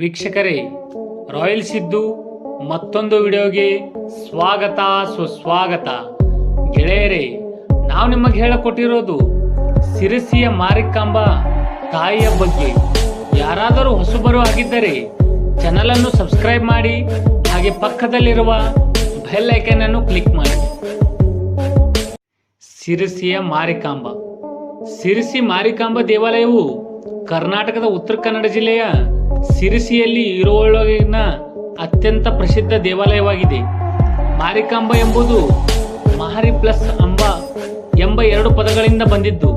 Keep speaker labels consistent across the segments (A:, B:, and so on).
A: ವೀಕ್ಷಕರೇ, ರಾಯಲ್ ಸಿದ್ದು ಮತ್ತೊಂದು ವಿಡಿಯೋಗೆ ಸ್ವಾಗತ, ಸುಸ್ವಾಗತ. ಗೆಳೆಯರೇ, ನಾವು ನಿಮಗೆ ಹೇಳಿಕೊಟ್ಟಿರೋದು ಸಿರಸಿಯ ಮಾರಿಕಾಂಬ ತಾಯಿಯ ಬಗ್ಗೆ. ಯಾರಾದರೂ ಹೊಸಬರು ಆಗಿದ್ದರೆ ಚಾನಲ್ ಅನ್ನು ಸಬ್ಸ್ಕ್ರೈಬ್ ಮಾಡಿ, ಹಾಗೆ ಪಕ್ಕದಲ್ಲಿರುವ ಬೆಲ್ ಐಕನ್ ಅನ್ನು ಕ್ಲಿಕ್ ಮಾಡಿ. ಸಿರಸಿಯ ಮಾರಿಕಾಂಬ. ಸಿರಿಸಿ ಮಾರಿಕಾಂಬ ದೇವಾಲಯವು ಕರ್ನಾಟಕದ ಉತ್ತರ ಕನ್ನಡ ಜಿಲ್ಲೆಯ ಸಿರಿಸಿಯಲ್ಲಿ ಇರುವೊಳಗಿನ ಅತ್ಯಂತ ಪ್ರಸಿದ್ಧ ದೇವಾಲಯವಾಗಿದೆ. ಮಾರಿಕಾಂಬ ಎಂಬುದು ಮಹಾರಿ ಪ್ಲಸ್ ಅಂಬ ಎಂಬ ಎರಡು ಪದಗಳಿಂದ ಬಂದಿದ್ದು.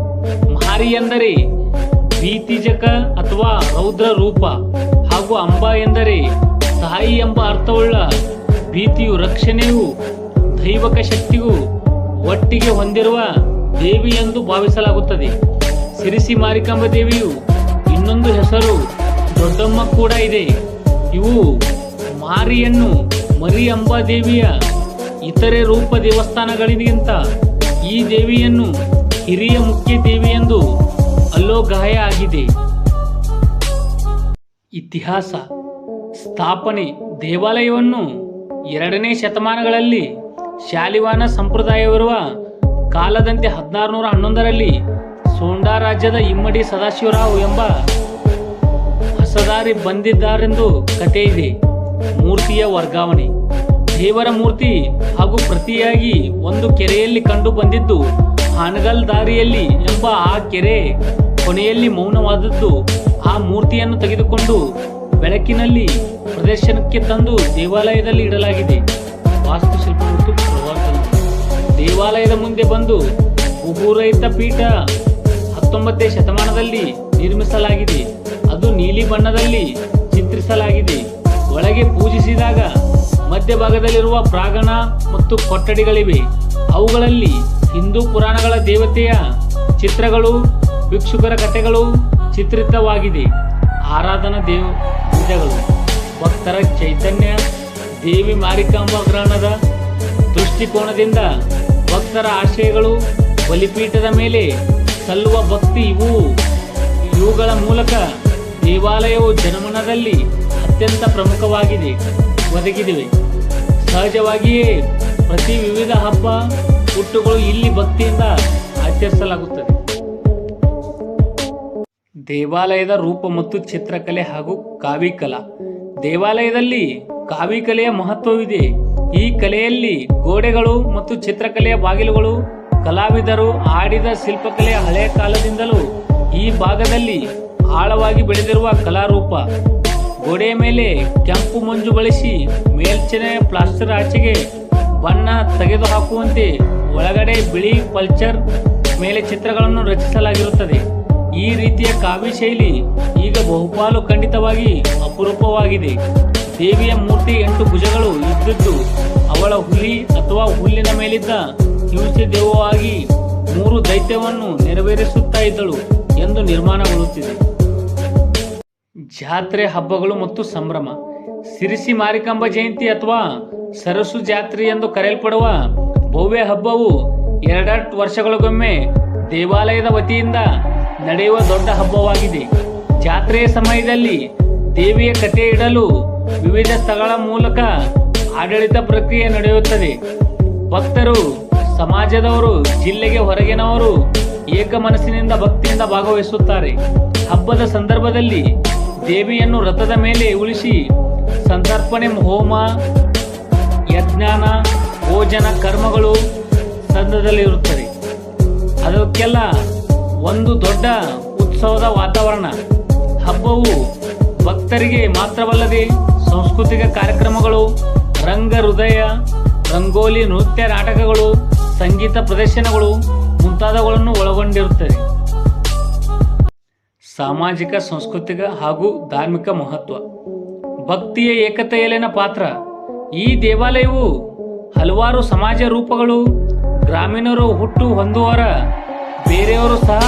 A: ಮಹಾರಿ ಎಂದರೆ ಭೀತಿಜಕ ಅಥವಾ ರೌದ್ರ ರೂಪ ಹಾಗೂ ಅಂಬ ಎಂದರೆ ತಾಯಿ ಎಂಬ ಅರ್ಥವುಳ್ಳ ಭೀತಿಯು ರಕ್ಷಣೆಯು ದೈವಕ ಶಕ್ತಿಗೂ ಒಟ್ಟಿಗೆ ಹೊಂದಿರುವ ದೇವಿ ಎಂದು ಭಾವಿಸಲಾಗುತ್ತದೆ. ಸಿರಿಸಿ ಮಾರಿಕಾಂಬ ದೇವಿಯು ಇನ್ನೊಂದು ಹೆಸರು ಕೂಡ ಇದೆ. ಇವು ಮಾರಿಯನ್ನು ಮರಿ ಅಂಬಾ ದೇವಿಯ ಇತರೆ ರೂಪ ದೇವಸ್ಥಾನಗಳಿಗಿಂತ ಈ ದೇವಿಯನ್ನು ಹಿರಿಯ ಮುಖ್ಯ ದೇವಿ ಎಂದು ಅಲ್ಲೋಗಾಯ ಆಗಿದೆ. ಇತಿಹಾಸ, ಸ್ಥಾಪನೆ, ದೇವಾಲಯವನ್ನು ಎರಡನೇ ಶತಮಾನಗಳಲ್ಲಿ ಶಾಲಿವಾನ ಸಂಪ್ರದಾಯವಿರುವ ಕಾಲದಂತೆ ಹದಿನಾರುನೂರ ಹನ್ನೊಂದರಲ್ಲಿ ಸೋಂಡಾ ರಾಜ್ಯದ ಇಮ್ಮಡಿ ಸದಾಶಿವರಾವ್ ಎಂಬ ಹೊಸದಾರಿ ಬಂದಿದ್ದಾರೆಂದು ಕಥೆ ಇದೆ. ಮೂರ್ತಿಯ ವರ್ಗಾವಣೆ. ದೇವರ ಮೂರ್ತಿ ಹಾಗೂ ಪ್ರತಿಯಾಗಿ ಒಂದು ಕೆರೆಯಲ್ಲಿ ಕಂಡು ಬಂದಿದ್ದು ಹಾನಗಲ್ ದಾರಿಯಲ್ಲಿ ಎಂಬ ಆ ಕೆರೆ ಕೊನೆಯಲ್ಲಿ ಮೌನವಾದದ್ದು. ಆ ಮೂರ್ತಿಯನ್ನು ತೆಗೆದುಕೊಂಡು ಬೆಳಕಿನಲ್ಲಿ ಪ್ರದರ್ಶನಕ್ಕೆ ತಂದು ದೇವಾಲಯದಲ್ಲಿ ಇಡಲಾಗಿದೆ. ವಾಸ್ತುಶಿಲ್ಪ ಮತ್ತು ದೇವಾಲಯದ ಮುಂದೆ ಬಂದು ಉಗುರಹಿತ ಪೀಠ ಹತ್ತೊಂಬತ್ತನೇ ಶತಮಾನದಲ್ಲಿ ನಿರ್ಮಿಸಲಾಗಿದೆ. ಬಣ್ಣದಲ್ಲಿ ಚಿತ್ರಿಸಲಾಗಿದೆ. ಒಳಗೆ ಪೂಜಿಸಿದಾಗ ಮಧ್ಯಭಾಗದಲ್ಲಿರುವ ಪ್ರಾಗಣ ಮತ್ತು ಕೊಠಡಿಗಳಿವೆ. ಅವುಗಳಲ್ಲಿ ಹಿಂದೂ ಪುರಾಣಗಳ ದೇವತೆಯ ಚಿತ್ರಗಳು, ಭಿಕ್ಷುಕರ ಕಥೆಗಳು ಚಿತ್ರಿತವಾಗಿದೆ. ಆರಾಧನಾ ದೇವ ವಿಧಗಳು ಭಕ್ತರ ಚೈತನ್ಯ, ದೇವಿ ಮಾರಿಕಾಂಬ ಗ್ರಹಣದ ದೃಷ್ಟಿಕೋನದಿಂದ ಭಕ್ತರ ಆಶಯಗಳು ಬಲಿಪೀಠದ ಮೇಲೆ ಸಲ್ಲುವ ಭಕ್ತಿ ಇವು. ಇವುಗಳ ಮೂಲಕ ದೇವಾಲಯವು ಜನಮನದಲ್ಲಿ ಅತ್ಯಂತ ಪ್ರಮುಖವಾಗಿದೆ. ಒದಗಿದಿವೆ. ಸಹಜವಾಗಿಯೇ ಪ್ರತಿ ವಿವಿಧ ಹಬ್ಬ ಹುಟ್ಟುಗಳು ಇಲ್ಲಿ ಭಕ್ತಿಯಿಂದ ಆಚರಿಸಲಾಗುತ್ತದೆ. ದೇವಾಲಯದ ರೂಪ ಮತ್ತು ಚಿತ್ರಕಲೆ ಹಾಗೂ ಕಾವಿಕಲಾ ದೇವಾಲಯದಲ್ಲಿ ಕಾವಿಕಲೆಯ ಮಹತ್ವವಿದೆ. ಈ ಕಲೆಯಲ್ಲಿ ಗೋಡೆಗಳು ಮತ್ತು ಚಿತ್ರಕಲೆಯ ಬಾಗಿಲುಗಳು ಕಲಾವಿದರು ಆಡಿದ ಶಿಲ್ಪಕಲೆಯ ಹಳೆಯ ಕಾಲದಿಂದಲೂ ಈ ಭಾಗದಲ್ಲಿ ಆಳವಾಗಿ ಬೆಳೆದಿರುವ ಕಲಾರೂಪ. ಗೋಡೆಯ ಮೇಲೆ ಕೆಂಪು ಮಂಜು ಬಳಸಿ ಮೇಲ್ಚನೆ ಪ್ಲಾಸ್ಟರ್ ಆಚೆಗೆ ಬಣ್ಣ ತೆಗೆದುಹಾಕುವಂತೆ ಒಳಗಡೆ ಬಿಳಿ ಪಲ್ಚರ್ ಮೇಲೆ ಚಿತ್ರಗಳನ್ನು ರಚಿಸಲಾಗಿರುತ್ತದೆ. ಈ ರೀತಿಯ ಕಾವ್ಯ ಶೈಲಿ ಈಗ ಬಹುಪಾಲು ಖಂಡಿತವಾಗಿ ಅಪರೂಪವಾಗಿದೆ. ದೇವಿಯ ಮೂರ್ತಿ ಎಂಟು ಭುಜಗಳು ಇದ್ದಿದ್ದು ಅವಳ ಹುಲಿ ಅಥವಾ ಹುಲ್ಲಿನ ಮೇಲಿದ್ದ ಹಿಂಸೆ ದೇವವಾಗಿ ಮೂರು ದೈತ್ಯವನ್ನು ನೆರವೇರಿಸುತ್ತಾ ಇದ್ದಳು ಎಂದು ನಿರ್ಮಾಣಗೊಳ್ಳುತ್ತಿದೆ. ಜಾತ್ರೆ ಹಬ್ಬಗಳು ಮತ್ತು ಸಂಭ್ರಮ. ಸಿರಿಸಿ ಮಾರಿಕಾಂಬ ಜಯಂತಿ ಅಥವಾ ಸರಸು ಜಾತ್ರೆ ಎಂದು ಕರೆಯಲ್ಪಡುವ ಭವ್ಯ ಹಬ್ಬವು ಎರಡೆರಡು ವರ್ಷಗಳಿಗೊಮ್ಮೆ ದೇವಾಲಯದ ವತಿಯಿಂದ ನಡೆಯುವ ದೊಡ್ಡ ಹಬ್ಬವಾಗಿದೆ. ಜಾತ್ರೆಯ ಸಮಯದಲ್ಲಿ ದೇವಿಯ ಕಥೆ ಇಡಲು ವಿವಿಧ ಸ್ಥಳಗಳ ಮೂಲಕ ಆಡಳಿತ ಪ್ರಕ್ರಿಯೆ ನಡೆಯುತ್ತದೆ. ಭಕ್ತರು, ಸಮಾಜದವರು, ಜಿಲ್ಲೆಗೆ ಹೊರಗಿನವರು ಏಕ ಮನಸ್ಸಿನಿಂದ ಭಕ್ತಿಯಿಂದ ಭಾಗವಹಿಸುತ್ತಾರೆ. ಹಬ್ಬದ ಸಂದರ್ಭದಲ್ಲಿ ದೇವಿಯನ್ನು ರಥದ ಮೇಲೆ ಉಳಿಸಿ ಸಂತರ್ಪಣೆ, ಹೋಮ, ಯಜ್ಞಾನ, ಭೋಜನ ಕರ್ಮಗಳು ಸಂದದಲ್ಲಿರುತ್ತದೆ ಅದಕ್ಕೆಲ್ಲ ಒಂದು ದೊಡ್ಡ ಉತ್ಸವದ ವಾತಾವರಣ. ಹಬ್ಬವು ಭಕ್ತರಿಗೆ ಮಾತ್ರವಲ್ಲದೆ ಸಾಂಸ್ಕೃತಿಕ ಕಾರ್ಯಕ್ರಮಗಳು, ರಂಗ ಹೃದಯ, ರಂಗೋಲಿ, ನೃತ್ಯ, ನಾಟಕಗಳು, ಸಂಗೀತ ಪ್ರದರ್ಶನಗಳು ಮುಂತಾದವುಗಳನ್ನು ಒಳಗೊಂಡಿರುತ್ತದೆ ಸಾಮಾಜಿಕ, ಸಾಂಸ್ಕೃತಿಕ ಹಾಗೂ ಧಾರ್ಮಿಕ ಮಹತ್ವ. ಭಕ್ತಿಯ ಏಕತೆಯಲ್ಲಿನ ಪಾತ್ರ. ಈ ದೇವಾಲಯವು ಹಲವಾರು ಸಮಾಜ ರೂಪಗಳು, ಗ್ರಾಮೀಣರು ಹುಟ್ಟು ಹೊಂದುವರ, ಬೇರೆಯವರು ಸಹ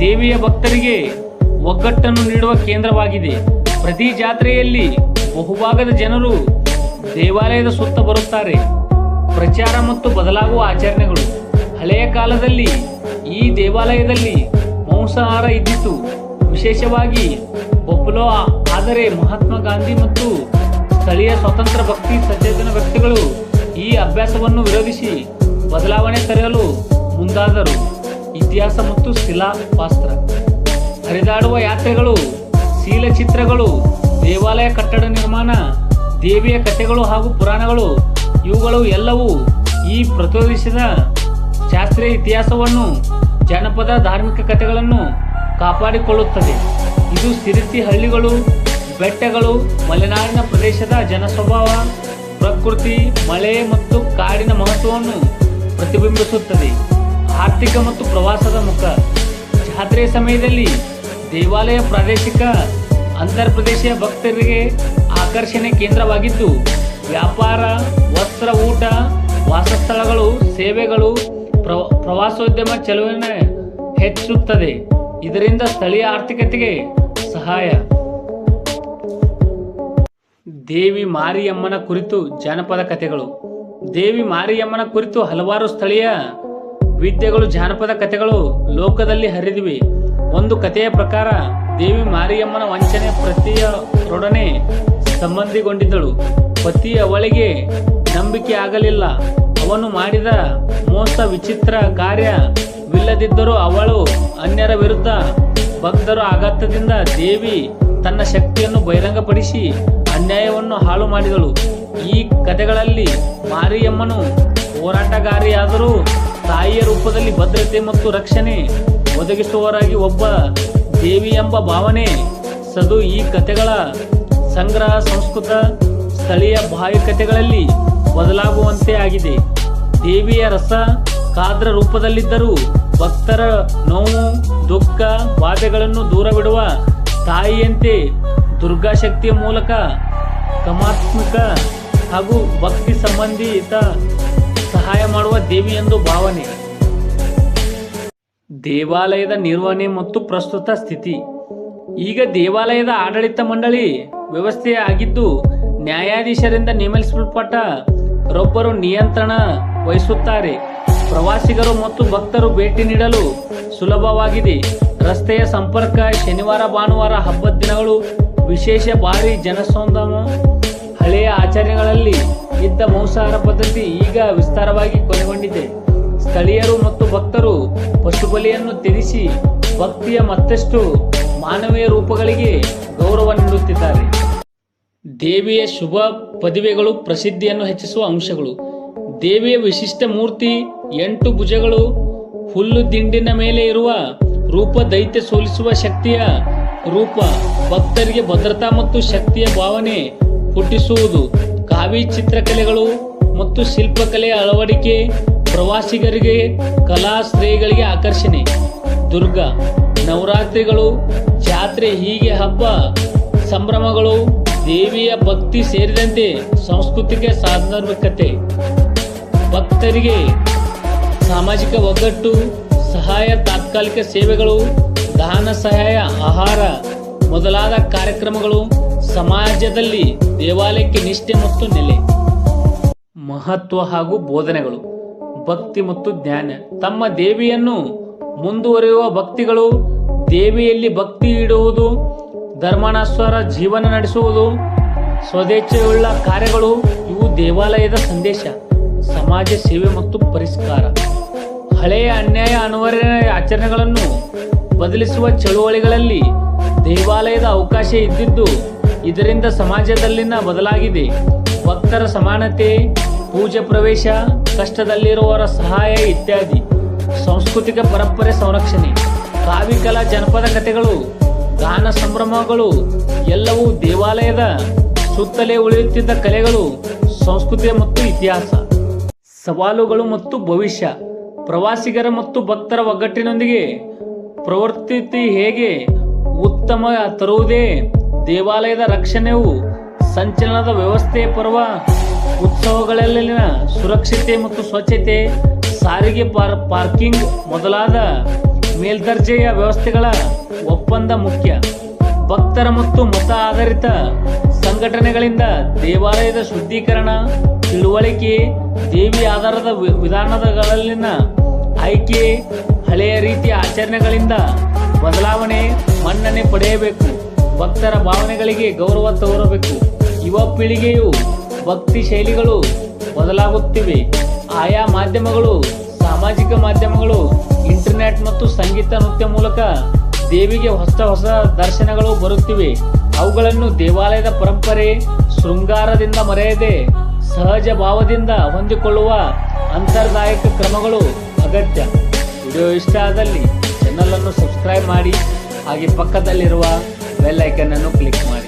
A: ದೇವಿಯ ಭಕ್ತರಿಗೆ ಒಗ್ಗಟ್ಟನ್ನು ನೀಡುವ ಕೇಂದ್ರವಾಗಿದೆ. ಪ್ರತಿ ಜಾತ್ರೆಯಲ್ಲಿ ಬಹುಭಾಗದ ಜನರು ದೇವಾಲಯದ ಸುತ್ತ ಬರುತ್ತಾರೆ. ಪ್ರಚಾರ ಮತ್ತು ಬದಲಾಗುವ ಆಚರಣೆಗಳು. ಹಳೆಯ ಕಾಲದಲ್ಲಿ ಈ ದೇವಾಲಯದಲ್ಲಿ ಮಾಂಸಾಹಾರ ಇದ್ದಿತು. ವಿಶೇಷವಾಗಿ ಬೊಪ್ಲೋ, ಆದರೆ ಮಹಾತ್ಮ ಗಾಂಧಿ ಮತ್ತು ಸ್ಥಳೀಯ ಸ್ವತಂತ್ರ ಭಕ್ತಿ ಸಚೇತನ ವ್ಯಕ್ತಿಗಳು ಈ ಅಭ್ಯಾಸವನ್ನು ವಿರೋಧಿಸಿ ಬದಲಾವಣೆ ತರೆಯಲು ಮುಂದಾದರು. ಇತಿಹಾಸ ಮತ್ತು ಶಿಲಾಪಾಸ್ತ್ರ ಹರಿದಾಡುವ ಯಾತ್ರೆಗಳು, ಶೀಲಚಿತ್ರಗಳು, ದೇವಾಲಯ ಕಟ್ಟಡ ನಿರ್ಮಾಣ, ದೇವಿಯ ಕಥೆಗಳು ಹಾಗೂ ಪುರಾಣಗಳು, ಇವುಗಳು ಎಲ್ಲವೂ ಈ ಪ್ರಚೋದಿಸಿದ ಶಾಸ್ತ್ರೀಯ ಇತಿಹಾಸವನ್ನು ಜಾನಪದ ಧಾರ್ಮಿಕ ಕಥೆಗಳನ್ನು ಕಾಪಾಡಿಕೊಳ್ಳುತ್ತದೆ. ಇದು ಸಿರಿಸಿ ಹಳ್ಳಿಗಳು, ಬೆಟ್ಟಗಳು, ಮಲೆನಾಡಿನ ಪ್ರದೇಶದ ಜನಸ್ವಭಾವ, ಪ್ರಕೃತಿ, ಮಳೆ ಮತ್ತು ಕಾಡಿನ ಮಹತ್ವವನ್ನು ಪ್ರತಿಬಿಂಬಿಸುತ್ತದೆ. ಆರ್ಥಿಕ ಮತ್ತು ಪ್ರವಾಸದ ಮುಖ. ಜಾತ್ರೆ ಸಮಯದಲ್ಲಿ ದೇವಾಲಯ ಪ್ರಾದೇಶಿಕ ಅಂತರ್ಪ್ರದೇಶೀಯ ಭಕ್ತರಿಗೆ ಆಕರ್ಷಣೆ ಕೇಂದ್ರವಾಗಿದ್ದು, ವ್ಯಾಪಾರ, ವಸ್ತ್ರ, ಊಟ, ವಾಸಸ್ಥಳಗಳು, ಸೇವೆಗಳು ಪ್ರ- ಪ್ರವಾಸೋದ್ಯಮ ಚಲುವನೆ ಹೆಚ್ಚುತ್ತದೆ. ಇದರಿಂದ ಸ್ಥಳೀಯ ಆರ್ಥಿಕತೆಗೆ ಸಹಾಯ. ದೇವಿ ಮಾರಿಯಮ್ಮನ ಕುರಿತು ಜಾನಪದ ಕಥೆಗಳು. ದೇವಿ ಮಾರಿಯಮ್ಮನ ಕುರಿತು ಹಲವಾರು ಸ್ಥಳೀಯ ವಿದ್ಯೆಗಳು, ಜಾನಪದ ಕಥೆಗಳು ಲೋಕದಲ್ಲಿ ಹರಿದಿವೆ. ಒಂದು ಕಥೆಯ ಪ್ರಕಾರ ದೇವಿ ಮಾರಿಯಮ್ಮನ ವಂಚನೆ ಪ್ರತಿಯರೊಡನೆ ಸಂಬಂಧಿಗೊಂಡಿದ್ದಳು. ಪತಿ ಅವಳಿಗೆ ನಂಬಿಕೆ ಆಗಲಿಲ್ಲ. ಅವನು ಮಾಡಿದ ಮೋಸ ವಿಚಿತ್ರ ಕಾರ್ಯವಿಲ್ಲದಿದ್ದರೂ ಅವಳು ಅನ್ಯರ ವಿರುದ್ಧ ಭಕ್ತರು ಆಘಾತದಿಂದ ದೇವಿ ತನ್ನ ಶಕ್ತಿಯನ್ನು ಬಹಿರಂಗಪಡಿಸಿ ಅನ್ಯಾಯವನ್ನು ಹಾಳು ಮಾಡಿದಳು. ಈ ಕಥೆಗಳಲ್ಲಿ ಮಾರಿಯಮ್ಮನು ಹೋರಾಟಗಾರಿಯಾದರೂ ತಾಯಿಯ ರೂಪದಲ್ಲಿ ಭದ್ರತೆ ಮತ್ತು ರಕ್ಷಣೆ ಒದಗಿಸುವವರಾಗಿ ಒಬ್ಬ ದೇವಿ ಎಂಬ ಭಾವನೆ ಸದು ಈ ಕಥೆಗಳ ಸಂಗ್ರಹ, ಸಂಸ್ಕೃತ ಸ್ಥಳೀಯ ಭಾವಿಕತೆಗಳಲ್ಲಿ ಬದಲಾಗುವಂತೆ ಆಗಿದೆ. ದೇವಿಯ ರಸ ಕಾದ್ರ ರೂಪದಲ್ಲಿದ್ದರೂ ಭಕ್ತರ ನೋವು, ದುಃಖ, ಬಾಧೆಗಳನ್ನು ದೂರವಿಡುವ ತಾಯಿಯಂತೆ ದುರ್ಗಾಶಕ್ತಿಯ ಮೂಲಕ ಕಮಾತ್ಮಕ ಹಾಗೂ ಭಕ್ತಿ ಸಂಬಂಧಿತ ಸಹಾಯ ಮಾಡುವ ದೇವಿ ಎಂದು ಭಾವನೆ. ದೇವಾಲಯದ ನಿರ್ವಹಣೆ ಮತ್ತು ಪ್ರಸ್ತುತ ಸ್ಥಿತಿ. ಈಗ ದೇವಾಲಯದ ಆಡಳಿತ ಮಂಡಳಿ ವ್ಯವಸ್ಥೆ ಆಗಿದ್ದು ನ್ಯಾಯಾಧೀಶರಿಂದ ನೇಮಿಸಲ್ಪಟ್ಟ ರೊಬ್ಬರು ನಿಯಂತ್ರಣ ವಹಿಸುತ್ತಾರೆ. ಪ್ರವಾಸಿಗರು ಮತ್ತು ಭಕ್ತರು ಭೇಟಿ ನೀಡಲು ಸುಲಭವಾಗಿದೆ. ರಸ್ತೆಯ ಸಂಪರ್ಕ, ಶನಿವಾರ, ಭಾನುವಾರ ಹಬ್ಬದ ದಿನಗಳು ವಿಶೇಷ. ಭಾರಿ ಜನಸಂದಮ ಹಳೆಯ ಆಚರಣೆಗಳಲ್ಲಿ ಇದ್ದ ಮಾಂಸಾಹಾರ ಪದ್ಧತಿ ಈಗ ವಿಸ್ತಾರವಾಗಿ ಕೊನೆಗೊಂಡಿದೆ. ಸ್ಥಳೀಯರು ಮತ್ತು ಭಕ್ತರು ಪಶುಬಲಿಯನ್ನು ತ್ಯಜಿಸಿ ಭಕ್ತಿಯ ಮತ್ತಷ್ಟು ಮಾನವೀಯ ರೂಪಗಳಿಗೆ ಗೌರವ ನೀಡುತ್ತಿದ್ದಾರೆ. ದೇವಿಯ ಶುಭ ಪದವಿಗಳು, ಪ್ರಸಿದ್ಧಿಯನ್ನು ಹೆಚ್ಚಿಸುವ ಅಂಶಗಳು. ದೇವಿಯ ವಿಶಿಷ್ಟ ಮೂರ್ತಿ, ಎಂಟು ಭುಜಗಳು, ಹುಲ್ಲು ದಿಂಡಿನ ಮೇಲೆ ಇರುವ ರೂಪ ದೈತ್ಯ ಸೋಲಿಸುವ ಶಕ್ತಿಯ ರೂಪ, ಭಕ್ತರಿಗೆ ಭದ್ರತಾ ಮತ್ತು ಶಕ್ತಿಯ ಭಾವನೆ ಹುಟ್ಟಿಸುವುದು. ಕಾವಿ ಚಿತ್ರಕಲೆಗಳು ಮತ್ತು ಶಿಲ್ಪಕಲೆಯ ಅಳವಡಿಕೆ ಪ್ರವಾಸಿಗರಿಗೆ, ಕಲಾ ಸ್ತ್ರೀಗಳಿಗೆ ಆಕರ್ಷಣೆ. ದುರ್ಗ, ನವರಾತ್ರಿಗಳು, ಜಾತ್ರೆ ಹೀಗೆ ಹಬ್ಬ ಸಂಭ್ರಮಗಳು ದೇವಿಯ ಭಕ್ತಿ ಸೇರಿದಂತೆ ಸಾಂಸ್ಕೃತಿಕ ಸಾಂದರ್ಭಿಕತೆ. ಭಕ್ತರಿಗೆ ಸಾಮಾಜಿಕ ಒಗ್ಗಟ್ಟು, ಸಹಾಯ, ತಾತ್ಕಾಲಿಕ ಸೇವೆಗಳು, ದಾನ ಸಹಾಯ, ಆಹಾರ ಮೊದಲಾದ ಕಾರ್ಯಕ್ರಮಗಳು ಸಮಾಜದಲ್ಲಿ ದೇವಾಲಯಕ್ಕೆ ನಿಷ್ಠೆ ಮತ್ತು ನೆಲೆ. ಮಹತ್ವ ಹಾಗೂ ಬೋಧನೆಗಳು, ಭಕ್ತಿ ಮತ್ತು ಜ್ಞಾನ. ತಮ್ಮ ದೇವಿಯನ್ನು ಮುಂದುವರಿಯುವ ಭಕ್ತಿಗಳು, ದೇವಿಯಲ್ಲಿ ಭಕ್ತಿ ಇಡುವುದು, ಧರ್ಮಾನಸ್ವರ ಜೀವನ ನಡೆಸುವುದು ಸ್ವದೇಚ್ಛೆಯುಳ್ಳ ಕಾರ್ಯಗಳು ಇವು ದೇವಾಲಯದ ಸಂದೇಶ. ಸಮಾಜ ಸೇವೆ ಮತ್ತು ಪರಿಷ್ಕಾರ. ಹಳೆಯ ಅನ್ಯಾಯ ಅನಿವಾರ್ಯ ಆಚರಣೆಗಳನ್ನು ಬದಲಿಸುವ ಚಳುವಳಿಗಳಲ್ಲಿ ದೇವಾಲಯದ ಅವಕಾಶ ಇದ್ದಿದ್ದು ಇದರಿಂದ ಸಮಾಜದಲ್ಲಿನ ಬದಲಾಗಿದೆ. ಭಕ್ತರ ಸಮಾನತೆ, ಪೂಜೆ ಪ್ರವೇಶ, ಕಷ್ಟದಲ್ಲಿರುವವರ ಸಹಾಯ ಇತ್ಯಾದಿ. ಸಾಂಸ್ಕೃತಿಕ ಪರಂಪರೆ ಸಂರಕ್ಷಣೆ ಕಾವಿಕಲಾ ಜನಪದ ಕಥೆಗಳು, ಗಾನ ಸಂಭ್ರಮಗಳು ಎಲ್ಲವೂ ದೇವಾಲಯದ ಸುತ್ತಲೇ ಉಳಿಯುತ್ತಿದ್ದ ಕಲೆಗಳು ಸಂಸ್ಕೃತಿ ಮತ್ತು ಇತಿಹಾಸ. ಸವಾಲುಗಳು ಮತ್ತು ಭವಿಷ್ಯ, ಪ್ರವಾಸಿಗರ ಮತ್ತು ಭಕ್ತರ ಒಗ್ಗಟ್ಟಿನೊಂದಿಗೆ ಪ್ರವರ್ತಿತಿ ಹೇಗೆ ಉತ್ತಮ ತರುವುದೇ, ದೇವಾಲಯದ ರಕ್ಷಣೆಯು ಸಂಚಲನದ ವ್ಯವಸ್ಥೆ ಪರ್ವ, ಉತ್ಸವಗಳಲ್ಲಿನ ಸುರಕ್ಷತೆ ಮತ್ತು ಸ್ವಚ್ಛತೆ, ಸಾರಿಗೆ ಪಾರ್, ಪಾರ್ಕಿಂಗ್ ಮೊದಲಾದ ಮೇಲ್ದರ್ಜೆಯ ವ್ಯವಸ್ಥೆಗಳ ಒಪ್ಪಂದ ಮುಖ್ಯ. ಭಕ್ತರ ಮತ್ತು ಮತ ಆಧಾರಿತ ಸಂಘಟನೆಗಳಿಂದ ದೇವಾಲಯದ ಶುದ್ಧೀಕರಣ, ತಿಳುವಳಿಕೆ ದೇವಿ ಆಧಾರದ ವಿಧಾನಗಳಲ್ಲಿನ ಆಯ್ಕೆ ಹಳೆಯ ರೀತಿಯ ಆಚರಣೆಗಳಿಂದ ಬದಲಾವಣೆ ಮನ್ನಣೆ ಪಡೆಯಬೇಕು. ಭಕ್ತರ ಭಾವನೆಗಳಿಗೆ ಗೌರವ ತೋರಬೇಕು. ಯುವ ಪೀಳಿಗೆಯು ಭಕ್ತಿ ಶೈಲಿಗಳು ಬದಲಾಗುತ್ತಿವೆ. ಆಯಾ ಮಾಧ್ಯಮಗಳು, ಸಾಮಾಜಿಕ ಮಾಧ್ಯಮಗಳು, ಇಂಟರ್ನೆಟ್ ಮತ್ತು ಸಂಗೀತ ನೃತ್ಯ ಮೂಲಕ ದೇವಿಗೆ ಹೊಸ ಹೊಸ ದರ್ಶನಗಳು ಬರುತ್ತಿವೆ. ಅವುಗಳನ್ನು ದೇವಾಲಯದ ಪರಂಪರೆ, ಶೃಂಗಾರದಿಂದ ಮರೆಯದೆ ಸಹಜ ಭಾವದಿಂದ ಹೊಂದಿಕೊಳ್ಳುವ ಅಂತರ್ದಾಯಕ ಕ್ರಮಗಳು ಅಗತ್ಯ. ವಿಡಿಯೋ ಇಷ್ಟ ಆದಲ್ಲಿ ಚಾನಲನ್ನು ಸಬ್ಸ್ಕ್ರೈಬ್ ಮಾಡಿ. ಹಾಗೆ ಪಕ್ಕದಲ್ಲಿರುವ ಬೆಲ್ ಐಕನನ್ನು ಕ್ಲಿಕ್ ಮಾಡಿ.